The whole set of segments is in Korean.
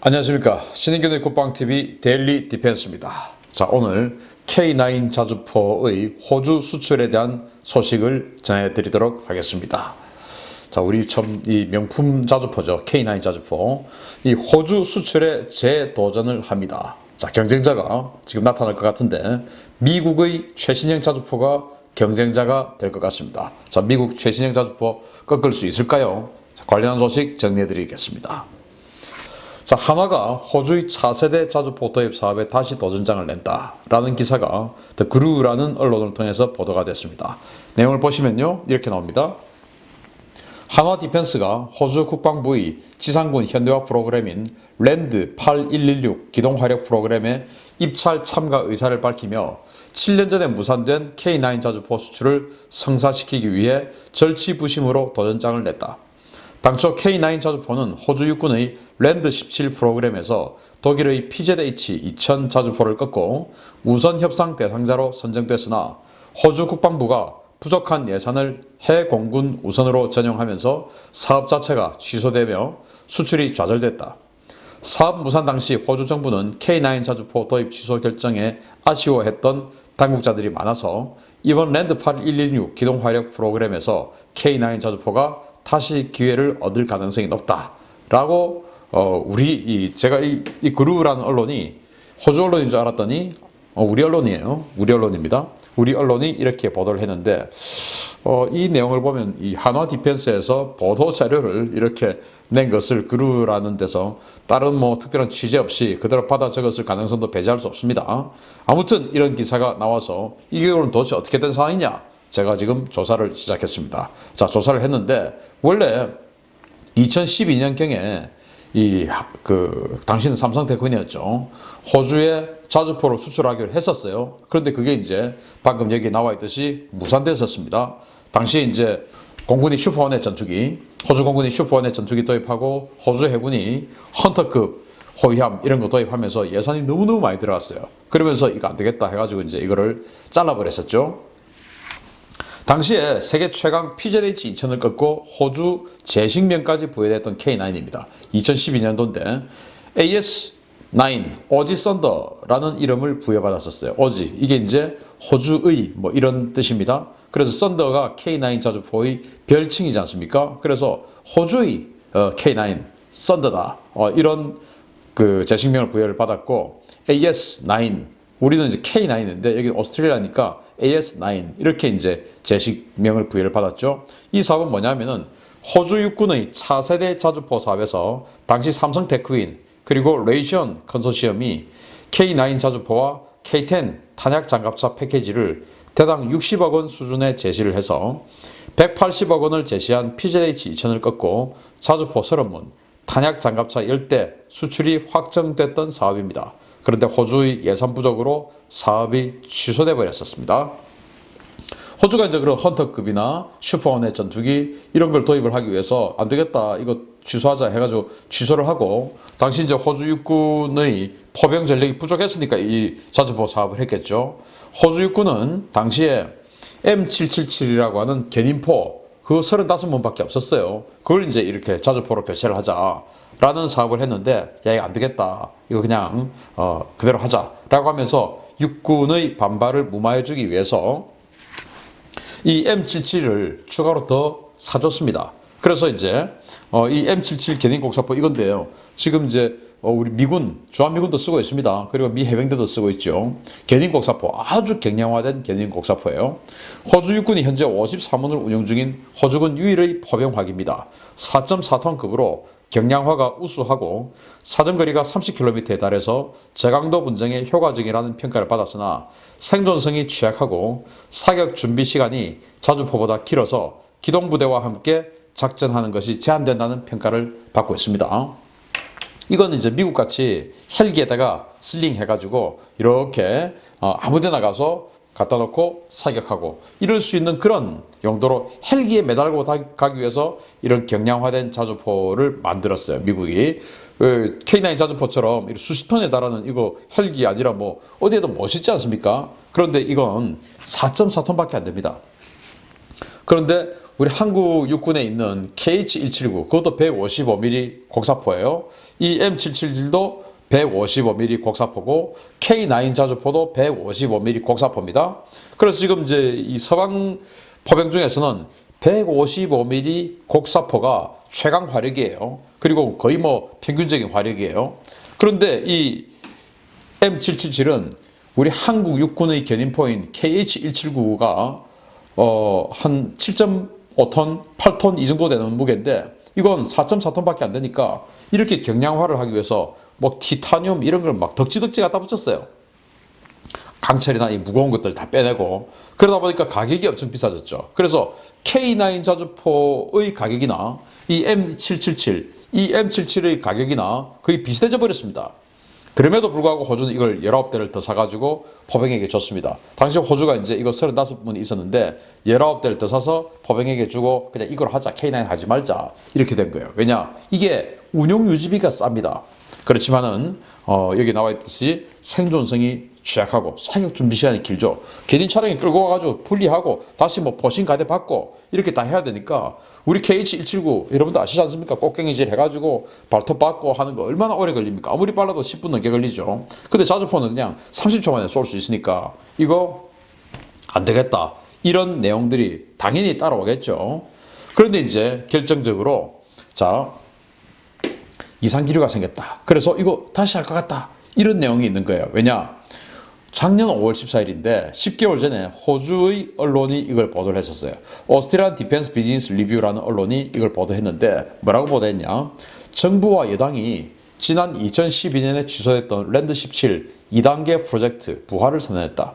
안녕하십니까. 신인균의 국방TV 데일리 디펜스입니다. 자 오늘 K9 자주포의 호주 수출에 대한 소식을 전해드리도록 하겠습니다. 자 우리 참 이 명품 자주포죠. K9 자주포. 이 호주 수출에 재도전을 합니다. 자 경쟁자가 지금 나타날 것 같은데 미국의 최신형 자주포가 경쟁자가 될 것 같습니다. 자 미국 최신형 자주포 꺾을 수 있을까요? 자, 관련한 소식 정리해 드리겠습니다 자, 하나가 호주의 차세대 자주포 도입 사업에 다시 도전장을 낸다 라는 기사가 더 그루라는 언론을 통해서 보도가 됐습니다. 내용을 보시면요. 이렇게 나옵니다. 한화 디펜스가 호주 국방부의 지상군 현대화 프로그램인 랜드 8116 기동 화력 프로그램에 입찰 참가 의사를 밝히며 7년 전에 무산된 K9 자주포 수출을 성사시키기 위해 절치부심으로 도전장을 냈다. 당초 K9 자주포는 호주 육군의 랜드 17 프로그램에서 독일의 PZH-2000 자주포를 꺾고 우선 협상 대상자로 선정됐으나 호주 국방부가 부족한 예산을 해공군 우선으로 전용하면서 사업 자체가 취소되며 수출이 좌절됐다. 사업 무산 당시 호주 정부는 K9 자주포 도입 취소 결정에 아쉬워했던 당국자들이 많아서 이번 랜드 8116 기동 화력 프로그램에서 K9 자주포가 다시 기회를 얻을 가능성이 높다 라고 어, 우리 이 제가 이, 이 그루라는 언론이 호주 언론인 줄 알았더니 어, 우리 언론이에요. 우리 언론입니다. 우리 언론이 이렇게 보도를 했는데 어, 이 내용을 보면 이 한화 디펜스에서 보도 자료를 이렇게 낸 것을 그루라는 데서 다른 뭐 특별한 취재 없이 그대로 받아 적었을 가능성도 배제할 수 없습니다. 아무튼 이런 기사가 나와서 이게 오늘 도대체 어떻게 된 상황이냐? 제가 지금 조사를 시작했습니다. 자, 조사를 했는데 원래 2012년경에 이 그 당시는 삼성테크니였죠. 호주에 자주포를 수출하기로 했었어요. 그런데 그게 이제 방금 여기 나와 있듯이 무산됐었습니다. 당시 이제 공군이 슈퍼원의 전투기, 호주 공군이 슈퍼원의 전투기 도입하고 호주 해군이 헌터급 호위함 이런 거 도입하면서 예산이 너무너무 많이 들어갔어요. 그러면서 이거 안 되겠다 해가지고 이제 이거를 잘라버렸었죠. 당시에 세계 최강 PZH 2000을 꺾고 호주 제식명까지 부여됐던 K9입니다. 2012년도인데 AS9 오지 썬더라는 이름을 부여받았었어요. 오지 이게 이제 호주의 뭐 이런 뜻입니다. 그래서 썬더가 K9 자주포의 별칭이지 않습니까? 그래서 호주의 어, K9 썬더다 어, 이런 그 제식명을 부여를 받았고 AS9 우리는 이제 K9인데 여기 오스트레일리아니까 AS9 이렇게 이제 제식명을 부여를 받았죠. 이 사업은 뭐냐면은 호주 육군의 차세대 자주포 사업에서 당시 삼성 테크윈 그리고 레이션 컨소시엄이 K9 자주포와 K10 탄약 장갑차 패키지를 대당 60억 원 수준의 제시를 해서 180억 원을 제시한 PZH-2000을 꺾고 자주포 30문, 탄약 장갑차 10대 수출이 확정됐던 사업입니다. 그런데 호주의 예산 부족으로 사업이 취소돼 버렸었습니다. 호주가 이제 그런 헌터급이나 슈퍼원의 전투기 이런 걸 도입을 하기 위해서 안 되겠다 이거 취소하자 해가지고 취소를 하고 당시 이제 호주 육군의 포병 전력이 부족했으니까 이 자주포 사업을 했겠죠. 호주 육군은 당시에 M777이라고 하는 견인포 그 35문밖에 없었어요. 그걸 이제 이렇게 자주포로 교체를 하자라는 사업을 했는데 야 이거 안 되겠다. 이거 그냥 어 그대로 하자라고 하면서 육군의 반발을 무마해 주기 위해서 이 M77을 추가로 더 사줬습니다. 그래서 이제 어, 이 M77 견인 곡사포 이건데요. 지금 이제 어, 우리 미군 주한미군도 쓰고 있습니다. 그리고 미 해병대도 쓰고 있죠. 견인 곡사포 아주 경량화된 견인 곡사포예요. 호주 육군이 현재 53문을 운영 중인 호주군 유일의 포병화기입니다. 4.4톤급으로 경량화가 우수하고 사정거리가 30km에 달해서 제강도 분쟁에 효과적이라는 평가를 받았으나 생존성이 취약하고 사격 준비 시간이 자주포보다 길어서 기동부대와 함께 작전하는 것이 제한된다는 평가를 받고 있습니다. 이건 이제 미국 같이 헬기에다가 슬링 해가지고 이렇게 어, 아무데나 가서 갖다 놓고 사격하고 이럴 수 있는 그런 용도로 헬기에 매달고 가기 위해서 이런 경량화된 자주포를 만들었어요. 미국이. 그 K9 자주포처럼 수십 톤에 달하는 이거 헬기 아니라 뭐 어디에도 멋있지 않습니까? 그런데 이건 4.4톤밖에 안 됩니다. 그런데 우리 한국 육군에 있는 KH-179 그것도 155mm 곡사포예요. 이 M777도 155mm 곡사포고 K9 자주포도 155mm 곡사포입니다. 그래서 지금 이제 이 서방 포병 중에서는 155mm 곡사포가 최강 화력이에요. 그리고 거의 뭐 평균적인 화력이에요. 그런데 이 M777은 우리 한국 육군의 견인포인 KH-179가 어, 한 7.5톤, 8톤 이 정도 되는 무게인데 이건 4.4톤밖에 안 되니까 이렇게 경량화를 하기 위해서 뭐 티타늄 이런 걸 막 덕지덕지 갖다 붙였어요. 강철이나 이 무거운 것들 다 빼내고 그러다 보니까 가격이 엄청 비싸졌죠. 그래서 K9 자주포의 가격이나 이 M777, 이 M77의 가격이나 거의 비슷해져 버렸습니다. 그럼에도 불구하고 호주는 이걸 19대를 더 사가지고 포병에게 줬습니다. 당시 호주가 이제 이거 35분이 있었는데 19대를 더 사서 포병에게 주고 그냥 이걸 하자, K9 하지 말자 이렇게 된 거예요. 왜냐? 이게 운용 유지비가 쌉니다. 그렇지만은 어, 여기 나와 있듯이 생존성이 취약하고 사격 준비 시간이 길죠. 개인 차량에 끌고 와가지고 분리하고 다시 뭐 포신 가대 받고 이렇게 다 해야 되니까 우리 KH179 여러분도 아시지 않습니까? 꽃갱이질 해가지고 발톱 받고 하는 거 얼마나 오래 걸립니까? 아무리 빨라도 10분 넘게 걸리죠. 근데 자주포는 그냥 30초 만에 쏠 수 있으니까 이거 안 되겠다. 이런 내용들이 당연히 따라오겠죠. 그런데 이제 결정적으로 자 이상 기류가 생겼다. 그래서 이거 다시 할 것 같다. 이런 내용이 있는 거예요. 왜냐? 작년 5월 14일인데 10개월 전에 호주의 언론이 이걸 보도를 했었어요. 오스트리안 디펜스 비즈니스 리뷰라는 언론이 이걸 보도했는데 뭐라고 보도했냐? 정부와 여당이 지난 2012년에 취소됐던 랜드 17 2단계 프로젝트 부활을 선언했다.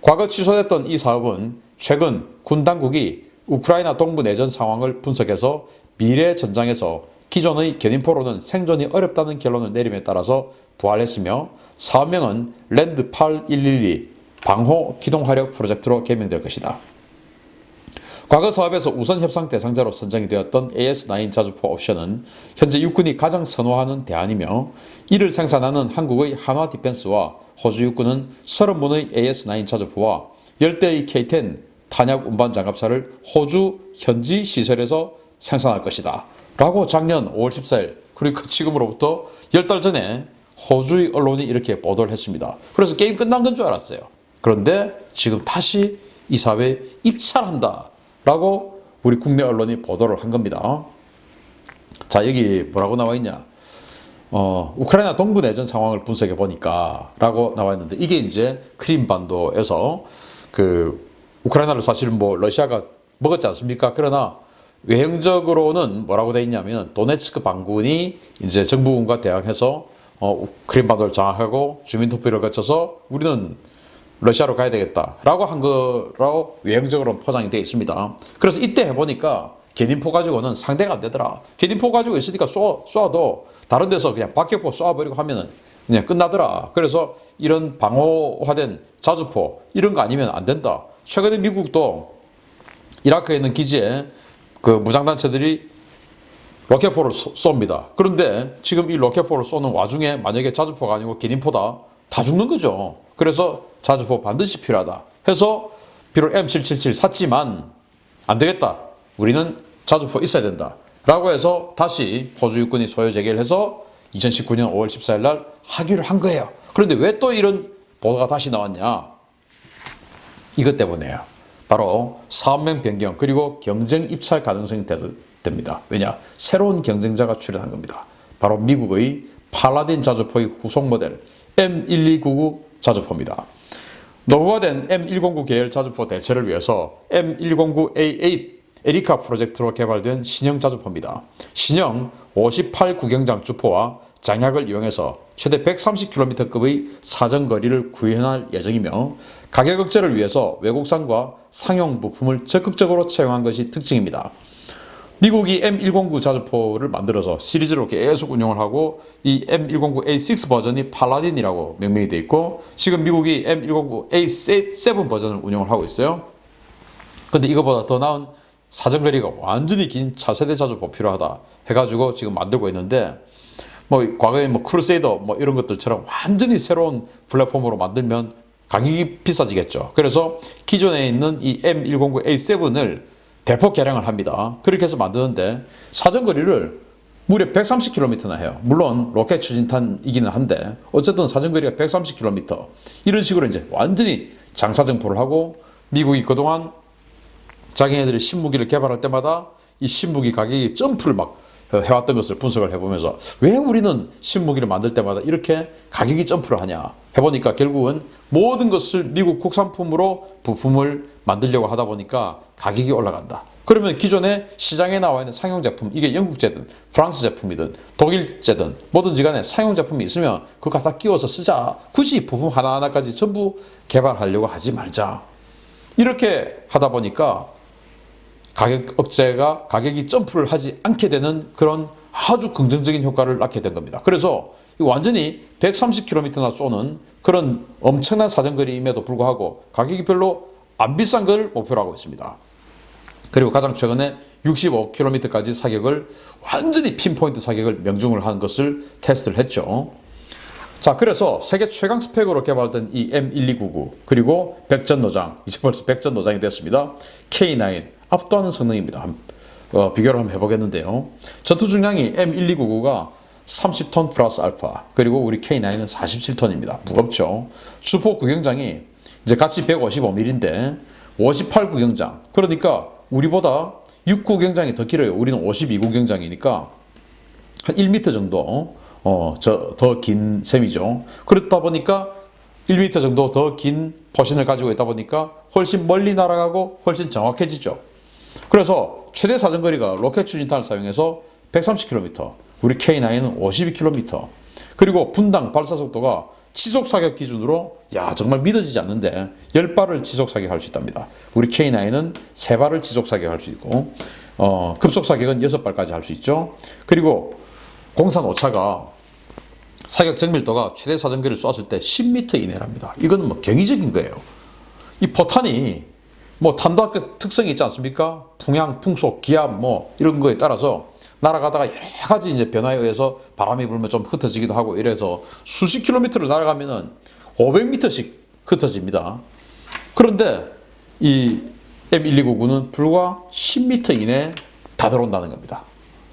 과거 취소됐던 이 사업은 최근 군 당국이 우크라이나 동부 내전 상황을 분석해서 미래 전장에서 기존의 견인포로는 생존이 어렵다는 결론을 내림에 따라서 부활했으며 사업명은 랜드 8112 방호 기동화력 프로젝트로 개명될 것이다. 과거 사업에서 우선 협상 대상자로 선정이 되었던 AS9 자주포 옵션은 현재 육군이 가장 선호하는 대안이며 이를 생산하는 한국의 한화 디펜스와 호주 육군은 30문의 AS9 자주포와 10대의 K10 탄약 운반 장갑차를 호주 현지 시설에서 생산할 것이다. 라고 작년 5월 14일 그리고 지금으로부터 10달 전에 호주의 언론이 이렇게 보도를 했습니다. 그래서 게임 끝난 건 줄 알았어요. 그런데 지금 다시 이 사회에 입찰한다. 라고 우리 국내 언론이 보도를 한 겁니다. 자, 여기 뭐라고 나와 있냐? 어, 우크라이나 동부 내전 상황을 분석해 보니까 라고 나와 있는데 이게 이제 크림반도에서 그 우크라이나를 사실 뭐 러시아가 먹었지 않습니까? 그러나 외형적으로는 뭐라고 돼 있냐면 도네츠크 반군이 이제 정부군과 대항해서 어, 크림반도를 장악하고 주민 투표를 거쳐서 우리는 러시아로 가야 되겠다라고 한 거라고 외형적으로 포장이 되어 있습니다. 그래서 이때 해보니까 개인포 가지고는 상대가 안 되더라. 개인포 가지고 있으니까 쏘, 쏴도 다른 데서 그냥 박격포 쏴버리고 하면은 그냥 끝나더라. 그래서 이런 방어화된 자주포 이런 거 아니면 안 된다. 최근에 미국도 이라크에 있는 기지에 그 무장단체들이 로켓포를 쏩니다. 그런데 지금 이 로켓포를 쏘는 와중에 만약에 자주포가 아니고 기닌포다 다 죽는 거죠. 그래서 자주포 반드시 필요하다. 해서 비록 M777 샀지만 안 되겠다. 우리는 자주포 있어야 된다. 라고 해서 다시 호주 육군이 소요 제기를 해서 2019년 5월 14일 날 하기로 한 거예요. 그런데 왜 또 이런 보도가 다시 나왔냐? 이것 때문에요. 바로 사업명 변경 그리고 경쟁 입찰 가능성이 됩니다. 왜냐? 새로운 경쟁자가 출연한 겁니다. 바로 미국의 팔라딘 자주포의 후속 모델 M1299 자주포입니다. 노후화된 M109 계열 자주포 대체를 위해서 M109A8 에리카 프로젝트로 개발된 신형 자주포입니다. 신형 58 구경장 주포와 장약을 이용해서 최대 130km급의 사정거리를 구현할 예정이며 가격 억제를 위해서 외국산과 상용 부품을 적극적으로 채용한 것이 특징입니다. 미국이 M109 자주포를 만들어서 시리즈로 계속 운영을 하고 이 M109A6 버전이 팔라딘이라고 명명이 되어 있고 지금 미국이 M109A7 버전을 운영을 하고 있어요. 근데 이거보다 더 나은 사정거리가 완전히 긴 차세대 자주포 필요하다 해가지고 지금 만들고 있는데 뭐 과거에 뭐 크루세이더 뭐 이런 것들처럼 완전히 새로운 플랫폼으로 만들면 가격이 비싸지겠죠. 그래서 기존에 있는 이 M109A7을 대폭 개량을 합니다. 그렇게 해서 만드는데 사정거리를 무려 130km나 해요. 물론 로켓 추진탄이기는 한데 어쨌든 사정거리가 130km 이런 식으로 이제 완전히 장사정포를 하고 미국이 그동안 자기네들이 신무기를 개발할 때마다 이 신무기 가격이 점프를 막 해왔던 것을 분석을 해보면서 왜 우리는 신무기를 만들 때마다 이렇게 가격이 점프를 하냐 해보니까 결국은 모든 것을 미국 국산품으로 부품을 만들려고 하다 보니까 가격이 올라간다. 그러면 기존에 시장에 나와 있는 상용 제품, 이게 영국제든 프랑스 제품이든 독일제든 뭐든지 간에 상용 제품이 있으면 그거 갖다 끼워서 쓰자. 굳이 부품 하나하나까지 전부 개발하려고 하지 말자. 이렇게 하다 보니까 가격 억제가 가격이 점프를 하지 않게 되는 그런 아주 긍정적인 효과를 낳게 된 겁니다. 그래서 완전히 130km나 쏘는 그런 엄청난 사정거리임에도 불구하고 가격이 별로 안 비싼 걸 목표로 하고 있습니다. 그리고 가장 최근에 65km까지 사격을 완전히 핀포인트 사격을 명중을 한 것을 테스트를 했죠. 자, 그래서 세계 최강 스펙으로 개발된 이 M1299 그리고 백전노장 이제 벌써 백전노장이 됐습니다. K9 압도하는 성능입니다. 어, 비교를 한번 해보겠는데요. 전투 중량이 M1299가 30톤 플러스 알파 그리고 우리 K9은 47톤입니다. 무겁죠. 수포 구경장이 이제 같이 155mm인데 58 구경장 그러니까 우리보다 6 구경장이 더 길어요. 우리는 52 구경장이니까 한 1m 정도 어, 저더긴 셈이죠. 그렇다 보니까 1m 정도 더 긴 포신을 가지고 있다 보니까 훨씬 멀리 날아가고 훨씬 정확해지죠. 그래서 최대 사정거리가 로켓 추진탄을 사용해서 130km, 우리 K9은 52km, 그리고 분당 발사 속도가 지속 사격 기준으로 야 정말 믿어지지 않는데 10발을 지속 사격할 수 있답니다. 우리 K9은 3발을 지속 사격할 수 있고 어, 급속 사격은 6발까지 할 수 있죠. 그리고 공산 오차가 사격 정밀도가 최대 사정거리를 쏘았을 때 10m 이내랍니다. 이건 뭐 경이적인 거예요. 이 포탄이 뭐 탄도학적 특성이 있지 않습니까? 풍향, 풍속, 기압 뭐 이런 거에 따라서 날아가다가 여러 가지 이제 변화에 의해서 바람이 불면 좀 흩어지기도 하고 이래서 수십 킬로미터를 날아가면은 500m씩 흩어집니다. 그런데 이 M1299는 불과 10m 이내에 다 들어온다는 겁니다.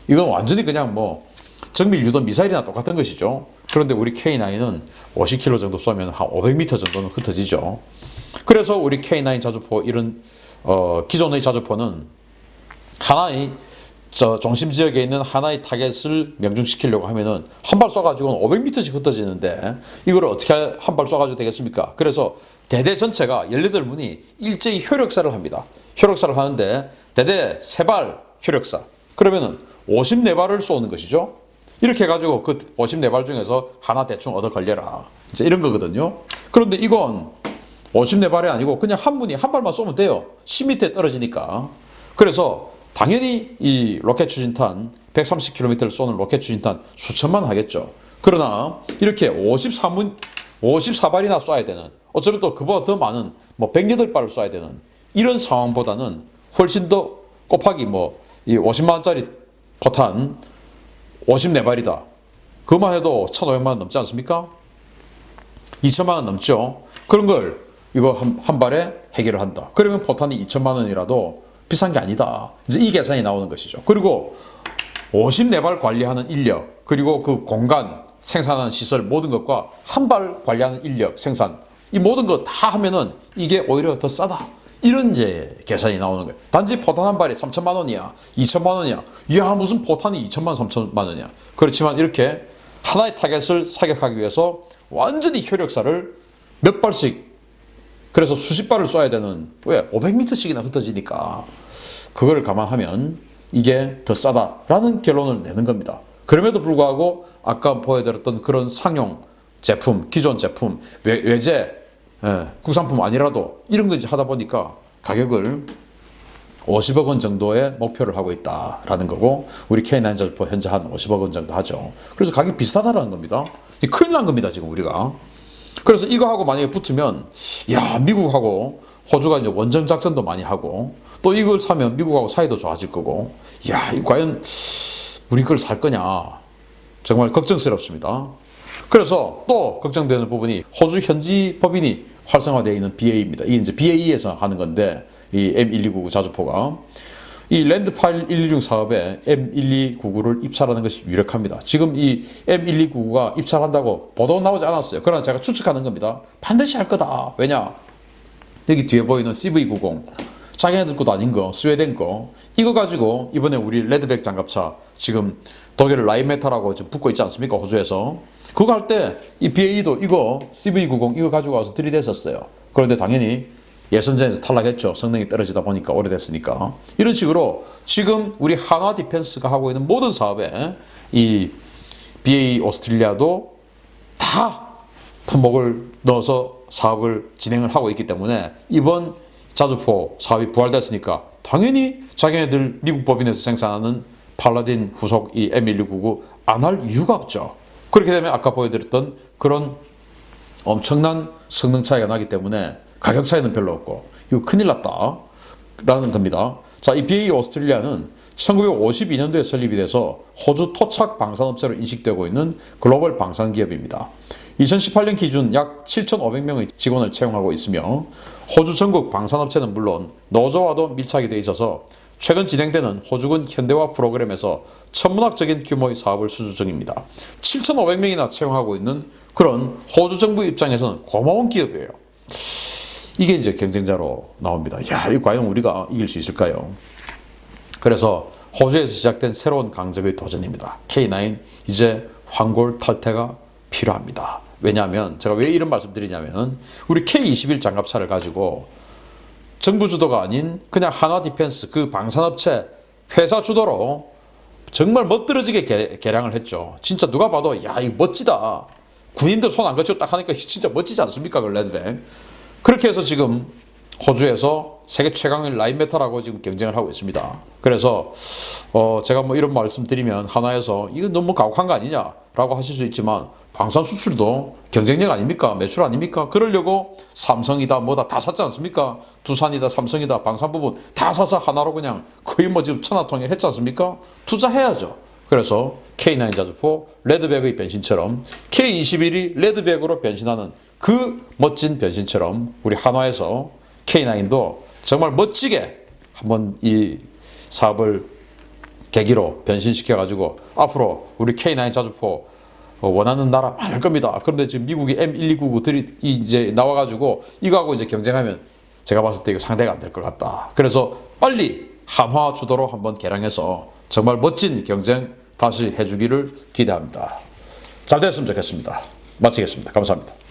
이건 완전히 그냥 뭐 정밀 유도 미사일이나 똑같은 것이죠. 그런데 우리 K9은 50km 정도 쏘면 한 500m 정도는 흩어지죠. 그래서 우리 K9 자주포 이런 어, 기존의 자주포는 하나의 저 중심 지역에 있는 하나의 타겟을 명중시키려고 하면은 한 발 쏴가지고는 500m씩 흩어지는데 이거를 어떻게 한 발 쏴가지고 되겠습니까? 그래서 대대 전체가 18문이 일제히 효력사를 합니다. 효력사를 하는데 대대 세발 효력사. 그러면은 54발을 쏘는 것이죠. 이렇게 해가지고 그 54발 중에서 하나 대충 얻어 걸려라. 이제 이런 거거든요. 그런데 이건 54발이 아니고 그냥 한 분이 한 발만 쏘면 돼요. 10m에 떨어지니까. 그래서 당연히 이 로켓 추진탄 130km를 쏘는 로켓 추진탄 수천만 하겠죠. 그러나 이렇게 53문 54발이나 쏴야 되는 어쩌면 또 그보다 더 많은 뭐 108발을 쏴야 되는 이런 상황보다는 훨씬 더 곱하기 뭐 이 50만 원짜리 포탄 54발이다. 그만 해도 1,500만 원 넘지 않습니까? 2천만 원 넘죠. 그런 걸 이거 한, 한 발에 해결을 한다. 그러면 포탄이 2천만 원이라도 비싼 게 아니다. 이제 이 계산이 나오는 것이죠. 그리고 54발 관리하는 인력, 그리고 그 공간, 생산하는 시설 모든 것과 한 발 관리하는 인력, 생산 이 모든 거 다 하면은 이게 오히려 더 싸다. 이런 이제 계산이 나오는 거예요. 단지 포탄 한 발이 3천만 원이야, 2천만 원이야. 야 무슨 포탄이 2천만, 3천만 원이야. 그렇지만 이렇게 하나의 타겟을 사격하기 위해서 완전히 효력사를 몇 발씩 그래서 수십 발을 쏴야 되는 왜 500m씩이나 흩어지니까 그걸 감안하면 이게 더 싸다라는 결론을 내는 겁니다. 그럼에도 불구하고 아까 보여드렸던 그런 상용 제품, 기존 제품, 외, 예, 국산품 아니라도 이런 거 하다 보니까 가격을 50억 원 정도의 목표를 하고 있다라는 거고 우리 K9 자주포 현재 한 50억 원 정도 하죠. 그래서 가격이 비슷하다라는 겁니다. 이 큰일 난 겁니다 지금 우리가. 그래서 이거 하고 만약에 붙으면 야 미국하고 호주가 이제 원전 작전도 많이 하고 또 이걸 사면 미국하고 사이도 좋아질 거고 야이 과연 우리 걸 살 거냐 정말 걱정스럽습니다. 그래서 또 걱정되는 부분이 호주 현지 법인이 활성화되어 있는 BA입니다. 이게 이제 BA에서 하는 건데 이 M1299 자주포가 이 랜드 파일 116 사업에 M1299를 입찰하는 것이 유력합니다. 지금 이 M1299가 입찰한다고 보도 나오지 않았어요. 그러나 제가 추측하는 겁니다. 반드시 할 거다. 왜냐? 여기 뒤에 보이는 CV90 자기네들 것도 아닌 거 스웨덴 거 이거 가지고 이번에 우리 레드백 장갑차 지금 독일 라인메탈하고 지금 붙고 있지 않습니까 호주에서 그거 할 때 이 BA도 이거 CV90 이거 가지고 와서 들이댔었어요 그런데 당연히 예선전에서 탈락했죠 성능이 떨어지다 보니까 오래됐으니까 이런 식으로 지금 우리 한화 디펜스가 하고 있는 모든 사업에 이 BA 오스트레일리아도 다 품목을 넣어서 사업을 진행을 하고 있기 때문에 이번 자주포 사업이 부활됐으니까 당연히 자기네들 미국 법인에서 생산하는 팔라딘 후속 이 M1699 안 할 이유가 없죠. 그렇게 되면 아까 보여드렸던 그런 엄청난 성능 차이가 나기 때문에 가격 차이는 별로 없고 이거 큰일 났다 라는 겁니다. 자, 이 BA 오스트레일리아는 1952년도에 설립이 돼서 호주 토착 방산업체로 인식되고 있는 글로벌 방산 기업입니다. 2018년 기준 약 7,500명의 직원을 채용하고 있으며 호주 전국 방산업체는 물론 노조와도 밀착이 돼 있어서 최근 진행되는 호주군 현대화 프로그램에서 천문학적인 규모의 사업을 수주 중입니다. 7,500명이나 채용하고 있는 그런 호주 정부 입장에서는 고마운 기업이에요. 이게 이제 경쟁자로 나옵니다. 야, 이 과연 우리가 이길 수 있을까요? 그래서 호주에서 시작된 새로운 강적의 도전입니다. K9 이제 황골 탈퇴가 필요합니다. 왜냐하면 제가 왜 이런 말씀 드리냐면 우리 K21 장갑차를 가지고 정부 주도가 아닌 그냥 한화 디펜스 그 방산업체 회사 주도로 정말 멋들어지게 개, 개량을 했죠. 진짜 누가 봐도 야 이거 멋지다. 군인들 손 안 거치고 딱 하니까 진짜 멋지지 않습니까 그 레드백. 그렇게 해서 지금 호주에서 세계 최강의 라인메탈하고 지금 경쟁을 하고 있습니다. 그래서 어 제가 뭐 이런 말씀 드리면 하나에서 이거 너무 가혹한 거 아니냐라고 하실 수 있지만 방산 수출도 경쟁력 아닙니까? 매출 아닙니까? 그러려고 삼성이다 뭐다 다 샀지 않습니까? 두산이다 삼성이다 방산 부분 다 사서 하나로 그냥 거의 뭐 지금 천하통일 했지 않습니까? 투자해야죠. 그래서 K9 자주포 레드백의 변신처럼 K21이 레드백으로 변신하는 그 멋진 변신처럼 우리 한화에서 K9도 정말 멋지게 한번 이 사업을 계기로 변신시켜 가지고 앞으로 우리 K9 자주포 어, 원하는 나라 많을 겁니다. 그런데 지금 미국이 M1299들이 이제 나와 가지고 이거하고 이제 경쟁하면 제가 봤을 때 이거 상대가 안 될 것 같다. 그래서 빨리 한화 주도로 한번 개량해서 정말 멋진 경쟁 다시 해주기를 기대합니다. 잘 됐으면 좋겠습니다. 마치겠습니다. 감사합니다.